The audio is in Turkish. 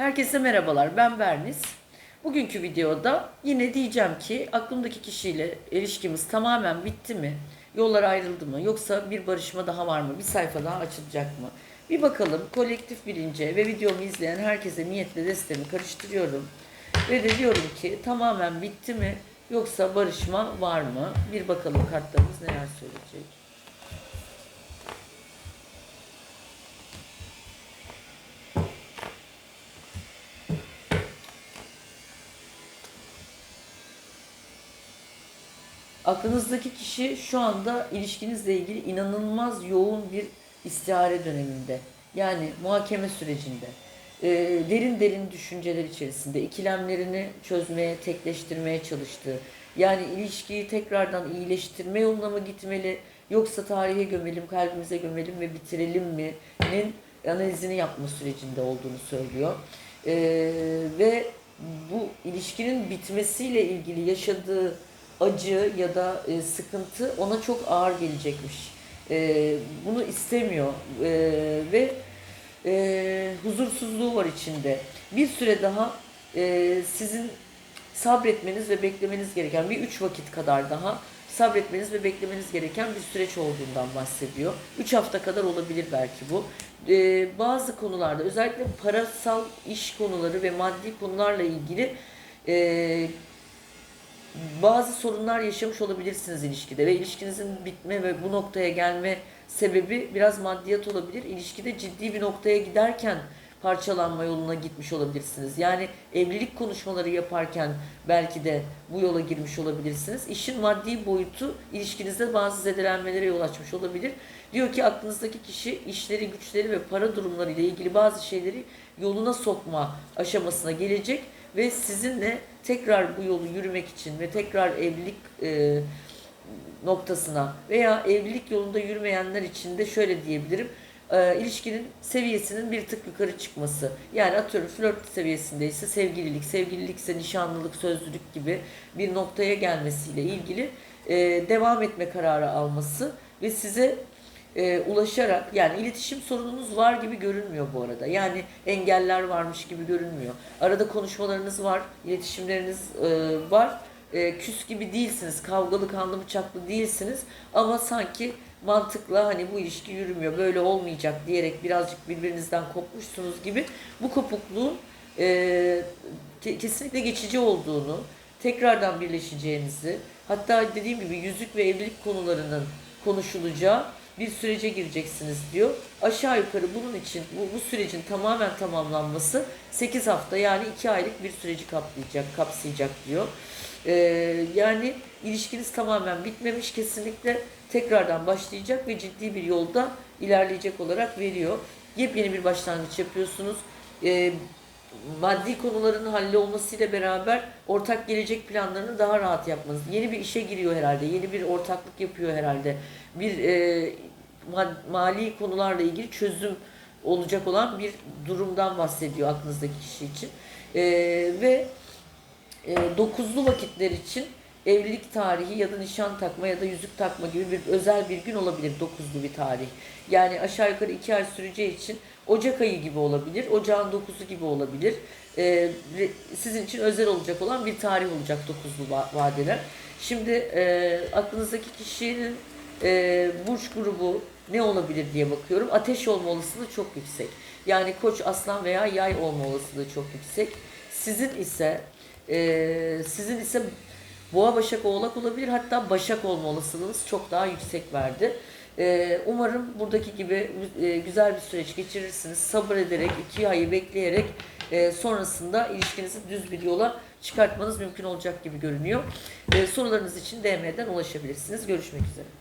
Herkese merhabalar, ben Berniz. Bugünkü videoda yine diyeceğim ki aklımdaki kişiyle ilişkimiz tamamen bitti mi? Yollar ayrıldı mı? Yoksa bir barışma daha var mı? Bir sayfa daha açılacak mı? Bir bakalım kolektif bilince ve videomu izleyen herkese niyetle destemi karıştırıyorum. Ve de diyorum ki tamamen bitti mi? Yoksa barışma var mı? Bir bakalım kartlarımız neler söyleyecek. Aklınızdaki kişi şu anda ilişkinizle ilgili inanılmaz yoğun bir istihare döneminde. Yani muhakeme sürecinde. Ee, derin derin düşünceler içerisinde ikilemlerini çözmeye, tekleştirmeye çalıştığı. Yani ilişkiyi tekrardan iyileştirme yoluna mı gitmeli yoksa tarihe gömelim, kalbimize gömelim ve bitirelim mi'nin analizini yapma sürecinde olduğunu söylüyor. Ee, ve bu ilişkinin bitmesiyle ilgili yaşadığı acı ya da e, sıkıntı ona çok ağır gelecekmiş. E, bunu istemiyor E, ve e, huzursuzluğu var içinde. Bir süre daha e, sizin sabretmeniz ve beklemeniz gereken bir üç vakit kadar daha sabretmeniz ve beklemeniz gereken bir süreç olduğundan bahsediyor. Üç hafta kadar olabilir belki bu. Ee, bazı konularda özellikle parasal iş konuları ve maddi konularla ilgili e, bazı sorunlar yaşamış olabilirsiniz ilişkide ve ilişkinizin bitme ve bu noktaya gelme sebebi biraz maddiyat olabilir. İlişkide ciddi bir noktaya giderken parçalanma yoluna gitmiş olabilirsiniz. Yani evlilik konuşmaları yaparken belki de bu yola girmiş olabilirsiniz. İşin maddi boyutu ilişkinizde bazı zedelenmelere yol açmış olabilir. Diyor ki aklınızdaki kişi işleri, güçleri ve para durumları ile ilgili bazı şeyleri yoluna sokma aşamasına gelecek ve sizinle tekrar bu yolu yürümek için ve tekrar evlilik e, noktasına veya evlilik yolunda yürümeyenler için de şöyle diyebilirim. E, ilişkinin seviyesinin bir tık yukarı çıkması. Yani atıyorum flört seviyesindeyse sevgililik, sevgililikse nişanlılık, sözlülük gibi bir noktaya gelmesiyle ilgili e, devam etme kararı alması ve size e, ulaşarak yani iletişim sorununuz var gibi görünmüyor bu arada. Yani engeller varmış gibi görünmüyor. Arada konuşmalarınız var, iletişimleriniz e, var. E, küs gibi değilsiniz, kavgalı kanlı bıçaklı değilsiniz ama sanki mantıkla hani bu ilişki yürümüyor, böyle olmayacak diyerek birazcık birbirinizden kopmuşsunuz gibi bu kopukluğun e, ke- kesinlikle geçici olduğunu, tekrardan birleşeceğinizi, hatta dediğim gibi yüzük ve evlilik konularının konuşulacağı bir sürece gireceksiniz diyor. Aşağı yukarı bunun için bu, bu sürecin tamamen tamamlanması 8 hafta yani 2 aylık bir süreci kaplayacak, kapsayacak diyor. Ee, yani ilişkiniz tamamen bitmemiş kesinlikle tekrardan başlayacak ve ciddi bir yolda ilerleyecek olarak veriyor. Yepyeni bir başlangıç yapıyorsunuz. Ee, maddi konuların hallolmasıyla beraber ortak gelecek planlarını daha rahat yapmanız. Yeni bir işe giriyor herhalde. Yeni bir ortaklık yapıyor herhalde. Bir e, mali konularla ilgili çözüm olacak olan bir durumdan bahsediyor aklınızdaki kişi için. E, ve e, dokuzlu vakitler için evlilik tarihi ya da nişan takma ya da yüzük takma gibi bir özel bir gün olabilir dokuzlu bir tarih. Yani aşağı yukarı iki ay süreceği için Ocak ayı gibi olabilir, ocağın dokuzu gibi olabilir. E, ve sizin için özel olacak olan bir tarih olacak dokuzlu va- vadeler. Şimdi e, aklınızdaki kişinin e, burç grubu ne olabilir diye bakıyorum. Ateş olma olasılığı çok yüksek. Yani koç, aslan veya yay olma olasılığı çok yüksek. Sizin ise e, sizin ise boğa, başak, oğlak olabilir. Hatta başak olma olasılığınız çok daha yüksek verdi. E, umarım buradaki gibi e, güzel bir süreç geçirirsiniz. Sabır ederek, iki ayı bekleyerek e, sonrasında ilişkinizi düz bir yola çıkartmanız mümkün olacak gibi görünüyor. E, sorularınız için DM'den ulaşabilirsiniz. Görüşmek üzere.